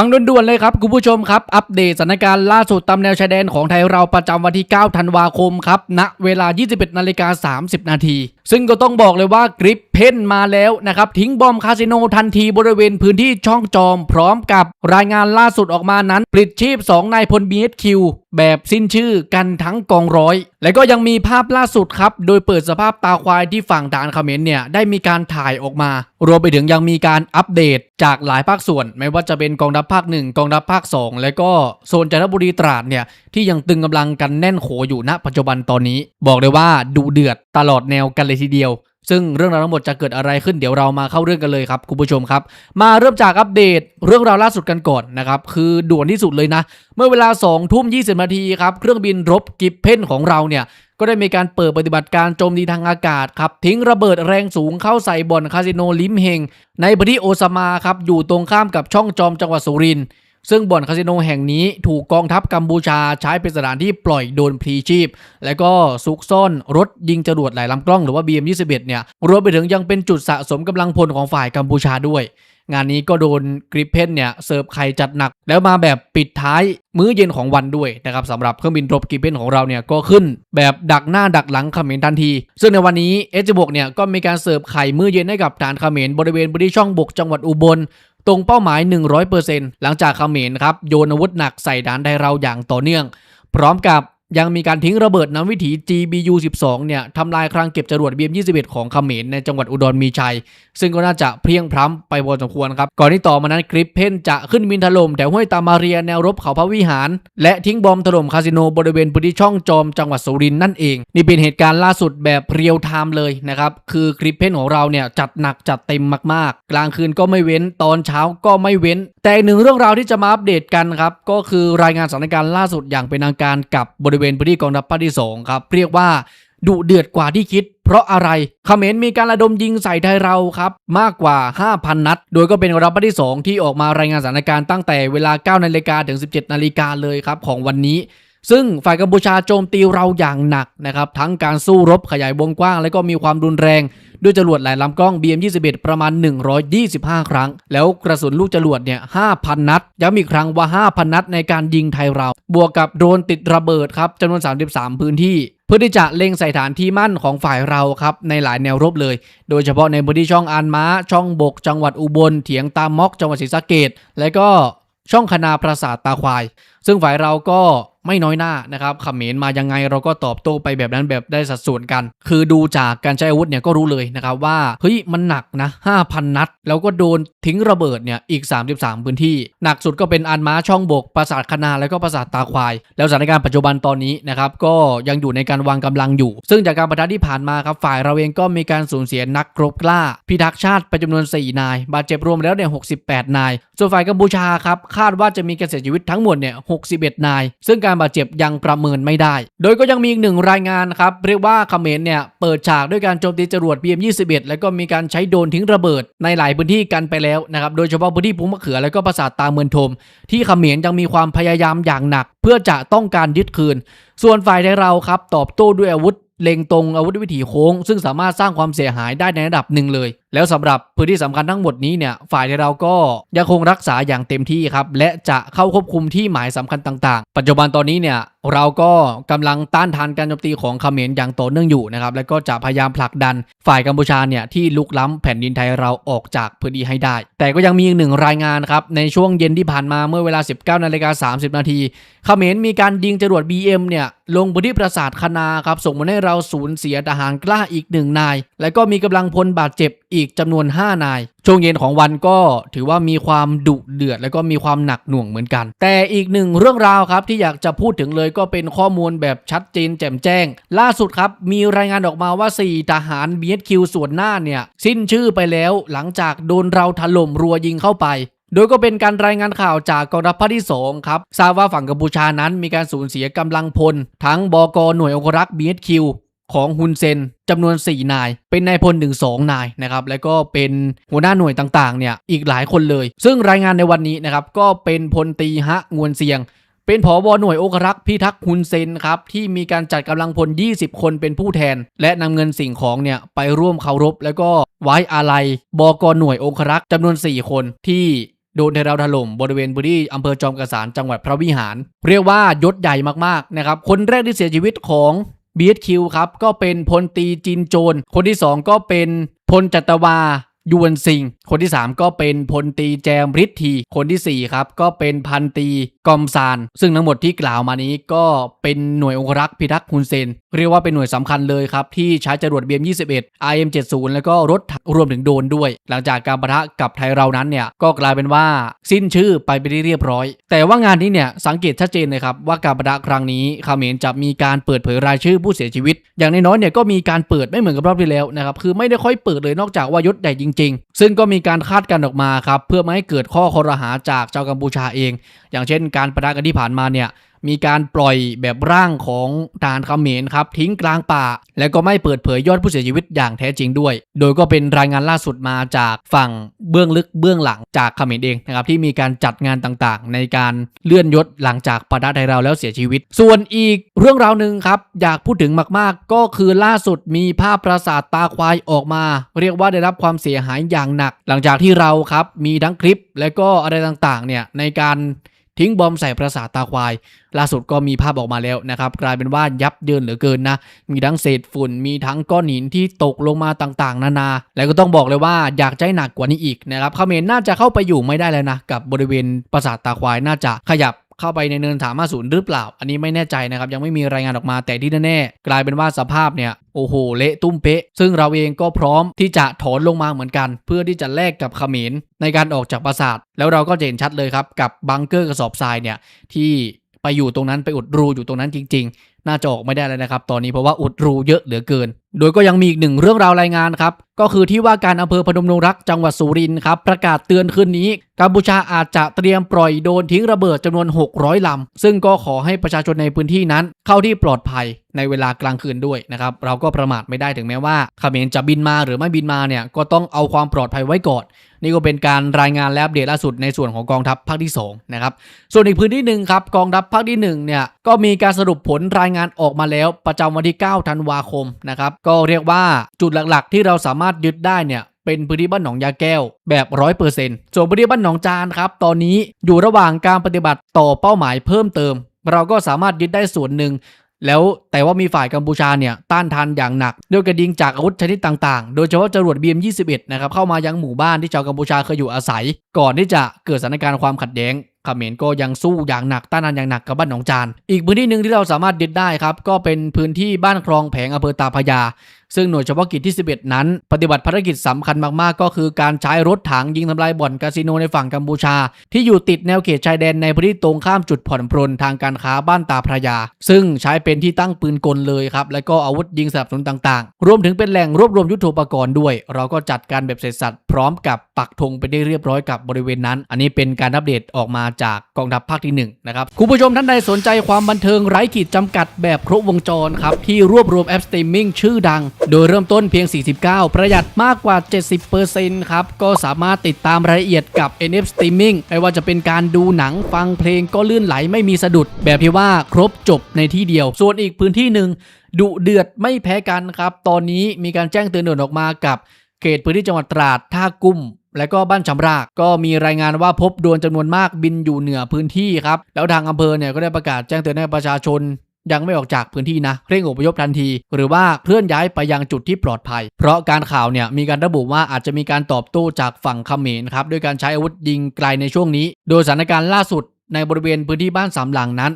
ฟังด่วนๆเลยครับคุณผู้ชมครับ อัปเดตสถานการณ์ล่าสุดตามแนวชายแดนของไทยเราประจำวันที่ 9 ธันวาคมครับณเวลา 21นาฬิกา30 นาที ซึ่งก็ต้องบอกเลยว่ากริปเพนมาแล้วนะครับ ทิ้งบอมคาสิโนทันทีบริเวณพื้นที่ช่องจอม พร้อมกับรายงานล่าสุดออกมานั้นปลิดชีพ 2 นายพล BHQ แบบสิ้นชื่อกันทั้งกองร้อย และก็ยังมีภาพล่าสุดครับ โดยเปิดสภาพตาควายที่ฝั่งด่านเขมรเนี่ยได้มีการถ่ายออกมา รวมไปถึงยังมีการอัปเดตจากหลายภาคส่วน ไม่ว่าจะเป็นกองทัพภาคหนึ่งกองทัพภาค 2 และก็โซนจันทบุรีตราดเนี่ยที่ยังตึงกำลังกันแน่นโขอยู่ณปัจจุบันตอนนี้ บอกเลยว่าดูเดือดตลอดแนวกันเลยทีเดียว ซึ่งเรื่องราวทั้งหมดจะเกิดอะไรขึ้นเดี๋ยวเรามาเข้าเรื่องกันเลยครับคุณผู้ชมครับ มาเริ่มจากอัปเดตเรื่องราวล่าสุดกันก่อนนะครับคือด่วนที่สุดเลยนะ เมื่อเวลา2ทุ่ม20นาทีครับเครื่องบินรบกิฟเพนของเราเนี่ยก็ได้มีการเปิดปฏิบัติการโจมตีทางอากาศครับ ทิ้งระเบิดแรงสูงเข้าใส่บ่อนคาสิโนลิมเฮงในพื้นที่โอซามาครับอยู่ตรงข้ามกับช่องจอมจังหวัดสุรินทร์ ซึ่งบ่อนคาสิโนแห่งนี้ถูกกองทัพกัมพูชาใช้เป็นสถานที่ปล่อยโดนพลีชีพ และก็ซุกซ่อนรถยิงจรวดหลายลำกล้องหรือว่า BM21 เนี่ยรวมไปถึงยังเป็นจุดสะสมกำลังพลของฝ่ายกัมพูชาด้วย งานนี้ก็โดนกริปเพนเนี่ยเสิร์ฟไข่จัดหนัก แล้วมาแบบปิดท้ายมื้อเย็นของวันด้วยนะครับสำหรับเครื่องบินรบกริปเพนของเราเนี่ยก็ขึ้น แบบดักหน้าดักหลังเขมรทันที ซึ่งในวันนี้เอจบกเนี่ยก็มีการเสิร์ฟไข่มื้อเย็นให้กับฐานเขมรบริเวณพื้นที่ช่องบกจังหวัดอุบล ตรงเป้าหมาย 100%หลังจากเขมรครับโยนอาวุธหนักใส่ด่านไทยเราอย่างต่อเนื่อง พร้อมกับ ยังมีการทิ้งระเบิดน้ำวิถี GBU 12เนี่ยทำลายคลังเก็บจรวด BM 21ของเขมรในจังหวัดอุดรมีชัย ซึ่งก็น่าจะเพียงพล้ำไปพอสมควรครับ ก่อนที่ต่อมานั้นกริปเพนจะขึ้นบินถล่มแถวห้วยตามาเรียแนวรบเขาพระวิหาร และทิ้งบอมถล่มคาสิโนบริเวณพื้นที่ช่องจอมจังหวัดสุรินทร์นั่นเอง นี่เป็นเหตุการณ์ล่าสุดแบบเรียลไทม์เลยนะครับคือกริปเพนของเราเนี่ยจัดหนักจัดเต็มมากๆ กลางคืนก็ไม่เว้นตอนเช้าก็ไม่เว้น แต่อีกหนึ่งเรื่องราวที่จะมาอัปเดตกันครับ ก็คือรายงานสถานการณ์ล่าสุดอย่างเป็นทางการกับบริเวณพื้นที่กองทัพภาคที่สองครับ เรียกว่าดุเดือดกว่าที่คิด เพราะอะไรเขมรมีการระดมยิงใส่ไทยเราครับ มากกว่า 5,000 นัด โดยก็เป็นกองทัพภาคที่ 2 ที่ออกมารายงานสถานการณ์ตั้งแต่เวลา9นาฬิกาถึง 17นาฬิกาเลยครับของวันนี้ ซึ่งฝ่ายกัมพูชาโจมตีเราอย่างหนักนะครับทั้งการสู้รบขยายวงกว้าง และก็มีความรุนแรง ด้วยจรวดหลายลำกล้อง BM21 ประมาณ 125 ครั้ง แล้วกระสุนลูกจรวดเนี่ย 5,000 นัด ย้ำอีกครั้งว่า 5,000 นัดในการยิงไทยเรา บวกกับโดรนติดระเบิดครับจำนวน 33 พื้นที่เพื่อที่จะเล็งใส่ฐานที่มั่นของฝ่ายเราครับในหลายแนวรบเลย โดยเฉพาะในพื้นที่ช่องอานม้า ช่องบก จังหวัดอุบล เถียงตามมอก จังหวัดศรีสะเกดและก็ช่องคณาปราสาทตาควาย ซึ่งฝ่ายเราก็ ไม่น้อยหน้านะครับเขมรมายังไงเราก็ตอบโต้ไปแบบนั้นแบบได้สัดส่วนกัน คือดูจากการใช้อาวุธเนี่ยก็รู้เลยนะครับว่าเฮ้ยมันหนักนะ5,000 นัด แล้วก็โดนทิ้งระเบิดเนี่ยอีก 33 พื้นที่ หนักสุดก็เป็นอันม้าช่องบกปราสาทคณาแล้วก็ปราสาทตาควาย แล้วสถานการณ์ปัจจุบันตอนนี้นะครับก็ยังอยู่ในการวางกำลังอยู่ ซึ่งจากการประทะที่ผ่านมาครับฝ่ายเราเองก็มีการสูญเสียนักรบกล้า พิทักษ์ชาติไปจำนวน 4 นาย บาดเจ็บรวมแล้วเนี่ย68 นาย ส่วนฝ่ายกัมพูชาครับคาดว่าจะมีการเสียชีวิตทั้งหมดเนี่ย61 นาย ซึ่งการบาดเจ็บยังประเมินไม่ได้ โดยก็ยังมีอีกหนึ่งรายงานครับเรียกว่าเขมรเนี่ยเปิดฉากด้วยการโจมตีจรวด BM21 แล้วก็มีการใช้โดรนทิ้งระเบิดในหลายพื้นที่กันไปแล้วนะครับโดยเฉพาะพื้นที่ภูมะเขือแล้วก็ปราสาทตาเมืองทม ที่เขมรยังมีความพยายามอย่างหนัก เพื่อจะต้องการยึดคืน ส่วนฝ่ายไทยเราครับตอบโต้ด้วยอาวุธเล็งตรงอาวุธวิถีโค้ง ซึ่งสามารถสร้างความเสียหายได้ในระดับหนึ่งเลย แล้วสำหรับพื้นที่สำคัญทั้งหมดนี้เนี่ยฝ่ายเราก็ยังคงรักษาอย่างเต็มที่ครับและจะเข้าควบคุมที่หมายสำคัญต่างๆ ปัจจุบันตอนนี้เนี่ยเราก็กำลังต้านทานการโจมตีของเขมรอย่างต่อเนื่องอยู่นะครับแล้วก็จะพยายามผลักดันฝ่ายกัมพูชาเนี่ยที่ลุกล้ำแผ่นดินไทยเราออกจากพื้นที่ให้ได้ แต่ก็ยังมีอีกหนึ่งรายงานครับในช่วงเย็นที่ผ่านมาเมื่อเวลา 19นาฬิกา30 นาทีเขมรมีการยิงจรวด BM เนี่ยลงพื้นที่ปราสาทคณาครับส่งผลให้เราสูญเสียทหารกล้าอีกหนึ่งนาย และก็มีกำลังพลบาดเจ็บอีกจำนวน 5 นาย ช่วงเย็นของวันก็ถือว่ามีความดุเดือด และก็มีความหนักหน่วงเหมือนกัน แต่อีกหนึ่งเรื่องราวครับที่อยากจะพูดถึงเลยก็เป็นข้อมูลแบบชัดเจนแจ่มแจ้ง ล่าสุดครับมีรายงานออกมาว่า 4 ทหาร BHQ ส่วนหน้าเนี่ยสิ้นชื่อไปแล้วหลังจากโดนเราถล่มรัวยิงเข้าไปโดยก็เป็นการรายงานข่าวจากกองทัพภาคที่ 2 ครับทราบว่าฝั่งกัมพูชานั้นมีการสูญเสียกำลังพล ทั้งบกหน่วยองครักษ์ BHQ ของฮุนเซนจำนวน 4 นาย เป็นนายพลถึง2นายนะครับ แล้วก็เป็นหัวหน้าหน่วยต่างๆ เนี่ย อีกหลายคนเลย ซึ่งรายงานในวันนี้นะครับ ก็เป็นพลตีฮะงวนเซียง เป็นผอบหน่วยโองครักษ์พิทักษ์ฮุนเซนครับ ที่มีการจัดกำลังพล 20 คนเป็นผู้แทน และนำเงินสิ่งของเนี่ยไปร่วมเคารพ แล้วก็ไว้อาลัยบกหน่วยโองครักษ์จำนวน 4 คนที่โดนไทราถล่มบริเวณพื้นที่อำเภอจอมกระสานจังหวัดพระวิหาร เรียกว่ายศใหญ่มากๆนะครับ คนแรกที่เสียชีวิตของ BSQ ครับก็เป็นพลตีจินโจน คนที่ 2 ก็เป็นพลจัตวา ยวนซิง คนที่ 3 ก็เป็นพลตีแจมฤทธีคนทีสี่ 4 ครับ ก็เป็นพันตีกอมซาน ซึ่งทั้งหมดที่กล่าวมานี้ก็เป็นหน่วยองครักษ์พิทักษ์ฮุนเซน เรียกว่าเป็นหน่วยสำคัญเลยครับ ที่ใช้จรวด BM21 IM70 แล้วก็รถถังรวมถึงโดรนด้วย หลังจากการประทะกับไทยเรานั้นเนี่ย ก็กลายเป็นว่าสิ้นชื่อไปไปได้เรียบร้อย แต่ว่างานนี้เนี่ยสังเกตชัดเจนเลยครับว่าการประทะครั้งนี้ขเขมรจะมีการเปิดเผยรายชื่อผู้เสียชีวิต อย่างน้อยๆเนี่ยก็มีการเปิดไม่เหมือนกับรอบที่แล้วนะครับคือไม่ได้ค่อยเปิดเลยนอกจากว่ายศใหญ่จริง ซึ่งก็มีการคาดกันออกมาครับเพื่อไม่ให้เกิดข้อคอรหาจากชาวกัมพูชาเอง อย่างเช่น การประทะกันที่ผ่านมาเนี่ย มีการปล่อยแบบร่างของทหารเขมรครับทิ้งกลางป่า และก็ไม่เปิดเผยยอดผู้เสียชีวิตอย่างแท้จริงด้วย โดยก็เป็นรายงานล่าสุดมาจากฝั่งเบื้องลึกเบื้องหลังจากเขมรเองนะครับที่มีการจัดงานต่างๆ ในการเลื่อนยศหลังจากประทะไทยเราแล้วเสียชีวิต ส่วนอีกเรื่องราวหนึ่งครับอยากพูดถึงมากๆ ก็คือล่าสุดมีภาพปราสาทตาควายออกมา เรียกว่าได้รับความเสียหายอย่างหนัก หลังจากที่เราครับมีทั้งคลิปและก็อะไรต่างๆเนี่ยในการ ทิ้งบอมใส่ปราสาทตาควาย ล่าสุดก็มีภาพออกมาแล้วนะครับ กลายเป็นว่ายับเยินเหลือเกินนะ มีทั้งเศษฝุ่น มีทั้งก้อนหินที่ตกลงมาต่างๆ นานา แล้วก็ต้องบอกเลยว่าอยากใจหนักกว่านี้อีกนะครับเขมรน่าจะเข้าไปอยู่ไม่ได้แล้วนะกับบริเวณปราสาทตาควายน่าจะขยับ เข้าไปในเนินถามาศูนย์หรือเปล่า อันนี้ไม่แน่ใจนะครับยังไม่มีรายงานออกมาแต่ที่แน่ๆกลายเป็นว่าสภาพเนี่ยโอ้โหเละตุ้มเป๊ะ ซึ่งเราเองก็พร้อมที่จะถอนลงมาเหมือนกัน เพื่อที่จะแลกกับเขมรในการออกจากปราสาท แล้วเราก็จะเห็นชัดเลยครับกับบังเกอร์กระสอบทรายเนี่ยที่ไปอยู่ตรงนั้นไปอุดรูอยู่ตรงนั้นจริง ๆ น่าจะออกไม่ได้แล้วนะครับ ตอนนี้เพราะว่าอุดรูเยอะเหลือเกินโดยก็ยังมีอีกหนึ่งเรื่องราวรายงานครับ ก็คือที่ว่าการอำเภอพนมดงรักจังหวัดสุรินทร์ครับ ประกาศเตือนคืนนี้กัมพูชาอาจจะเตรียมปล่อยโดนทิ้งระเบิดจำนวน 600 ลำ ซึ่งก็ขอให้ประชาชนในพื้นที่นั้น เข้าที่ปลอดภัยในเวลากลางคืนด้วยนะครับ เราก็ประมาทไม่ได้ถึงแม้ว่าเขมรจะบินมาหรือไม่บินมาเนี่ยก็ต้องเอาความปลอดภัยไว้ก่อน นี่ก็เป็นการรายงานและอัปเดตล่าสุดในส่วนของกองทัพภาคที่2นะครับส่วนอีกพื้นที่หนึ่งครับกองทัพภาคที่1เนี่ยก็มีการสรุปผลรายงานออกมาแล้วประจำวันที่ 9 ธันวาคมนะครับก็เรียกว่าจุดหลักๆ ที่เราสามารถยึดได้เนี่ยเป็นพื้นที่บ้านหนองยาแก้วแบบร้อยเปอร์เซ็นต์ส่วนพื้นที่บ้านหนองจานครับตอนนี้อยู่ระหว่างการปฏิบัติต่อเป้าหมายเพิ่มเติม เราก็สามารถยึดได้ส่วนหนึ่งแล้วแต่ว่ามีฝ่ายกัมพูชาเนี่ยต้านทานอย่างหนัก ด้วยกระดิ่งจากอาวุธชนิดต่างๆ โดยเฉพาะจรวด BM21 นะครับเข้ามายังหมู่บ้านที่ชาวกัมพูชาเคยอยู่อาศัย ก่อนที่จะเกิดสถานการณ์ความขัดแย้ง ขมรก็ยังสู้อย่างหนักต้านทานอย่างหนักกับบ้านหนองจาน อีกพื้นที่หนึ่งที่เราสามารถยึดได้ครับก็เป็นพื้นที่บ้านคลองแผงอำเภอตาพระยา ซึ่งหน่วยเฉพาะกิจที่ 11 นั้น ปฏิบัติภารกิจสำคัญมากๆ ก็คือการใช้รถถังยิงทำลายบ่อนคาสิโนในฝั่งกัมพูชา ที่อยู่ติดแนวเขตชายแดนในพื้นที่ตรงข้ามจุดผ่อนปรนทางการค้าบ้านตาพระยา ซึ่งใช้เป็นที่ตั้งปืนกลเลยครับและก็อาวุธยิงสนับสนุนต่างๆ รวมถึงเป็นแหล่งรวบรวมยุทโธปกรณ์ด้วย เราก็จัดการแบบเสร็จสัตว์พร้อมกับปักธงไปได้เรียบร้อยกับบริเวณนั้น อันนี้เป็นการอัปเดตออกมาจากกองทัพภาคที่หนึ่งนะครับคุณผู้ชมท่านใดสนใจความบันเทิงไร้ขีดจำกัดแบบครบวงจรครับที่รวบรวมแอปสตรีมมิ่งชื่อดัง โดยเริ่มต้นเพียง 49 ประหยัดมากกว่า 70%ครับก็สามารถติดตามรายละเอียดกับ NF Streaming ไม่ว่าจะเป็นการดูหนังฟังเพลงก็ลื่นไหลไม่มีสะดุด แบบที่ว่าครบจบในที่เดียว ส่วนอีกพื้นที่หนึ่งดุเดือดไม่แพ้กันครับ ตอนนี้มีการแจ้งเตือนด่วนออกมากับ เขตพื้นที่จังหวัดตราดท่ากุ้มและก็บ้านชำรากก็มีรายงานว่าพบโดรนจำนวนมากบินอยู่เหนือพื้นที่ครับแล้วทางอำเภอเนี่ยก็ได้ประกาศแจ้งเตือนให้ประชาชนยังไม่ออกจากพื้นที่นะเร่งอพยพทันที หรือว่าเคลื่อนย้ายไปยังจุดที่ปลอดภัย เพราะการข่าวเนี่ยมีการระบุว่าอาจจะมีการตอบโต้จากฝั่งเขมรครับด้วยการใช้อาวุธยิงไกลในช่วงนี้ โดยสถานการณ์ล่าสุดในบริเวณพื้นที่บ้านสามหลังนั้น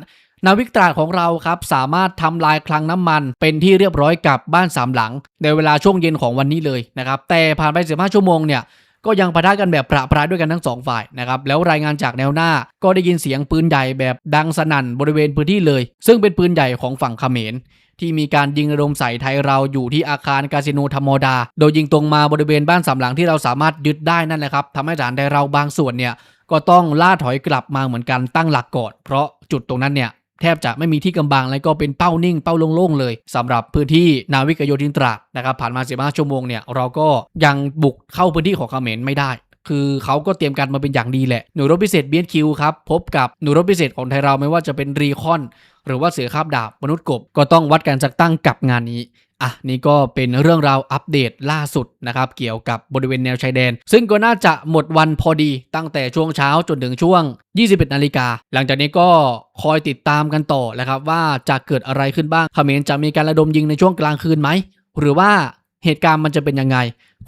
นาวิกตราของเราครับสามารถทำลายคลังน้ำมันเป็นที่เรียบร้อยกับบ้านสามหลัง ในเวลาช่วงเย็นของวันนี้เลยนะครับแต่ผ่านไป 15 ชั่วโมงเนี่ยก็ยังปะทะกันแบบประปรายด้วยกันทั้งสองฝ่ายนะครับแล้วรายงานจากแนวหน้าก็ได้ยินเสียงปืนใหญ่แบบดังสนั่นบริเวณพื้นที่เลย ซึ่งเป็นปืนใหญ่ของฝั่งเขมรที่มีการยิงระดมใส่ไทยเราอยู่ที่อาคารคาสิโนธรรมดา โดยยิงตรงมาบริเวณบ้านสามหลังที่เราสามารถยึดได้นั่นแหละครับทำให้ฐานไทยเราบางส่วนเนี่ยก็ต้องล่าถอยกลับมาเหมือนกันตั้งหลักก่อนเพราะจุดตรงนั้นเนี่ย แทบจะไม่มีที่กำบังและก็เป็นเป้านิ่งเป้าโล่งๆเลยสำหรับพื้นที่นาวิกโยธินตราดนะครับผ่านมา15ชั่วโมงเนี่ยเราก็ยังบุกเข้าพื้นที่ของเขมรไม่ได้คือเขาก็เตรียมการมาเป็นอย่างดีแหละ หน่วยรบพิเศษเบียดคิวครับ พบกับหน่วยรบพิเศษของไทยเราไม่ว่าจะเป็นรีคอน หรือว่าเสือคาบดาบมนุษย์กบ ก็ต้องวัดการจักตั้งกับงานนี้ อะนี่ก็เป็นเรื่องราวอัปเดตล่าสุดนะครับเกี่ยวกับบริเวณแนวชายแดน ซึ่งก็น่าจะหมดวันพอดีตั้งแต่ช่วงเช้าจนถึงช่วง 21นาฬิกาหลังจากนี้ก็คอยติดตามกันต่อนะครับว่าจะเกิดอะไรขึ้นบ้างเขมรจะมีการระดมยิงในช่วงกลางคืนไหมหรือว่าเหตุการณ์มันจะเป็นยังไง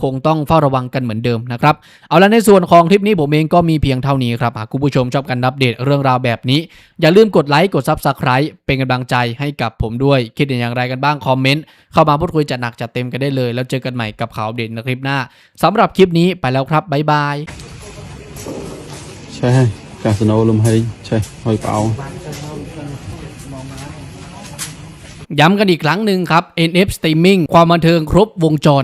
คงต้องเฝ้าระวังกันเหมือนเดิมนะครับ เอาละในส่วนของคลิปนี้ผมเองก็มีเพียงเท่านี้ครับ หากคุณผู้ชมชอบการอัปเดตเรื่องราวแบบนี้ อย่าลืมกดไลค์กด Subscribe เป็นกำลังใจให้กับผมด้วย คิดเห็นอย่างไรกันบ้างคอมเมนต์เข้ามาพูดคุยจัดหนักจัดเต็มกันได้เลย แล้วเจอกันใหม่กับข่าวอัปเดตในคลิปหน้าสำหรับคลิปนี้ไปแล้วครับบ๊ายบายใช่กาสโนลมให้ใช่หอยเปล่าย้ำกันอีกครั้งหนึ่งครับ NF Streaming ความบันเทิงครบวงจร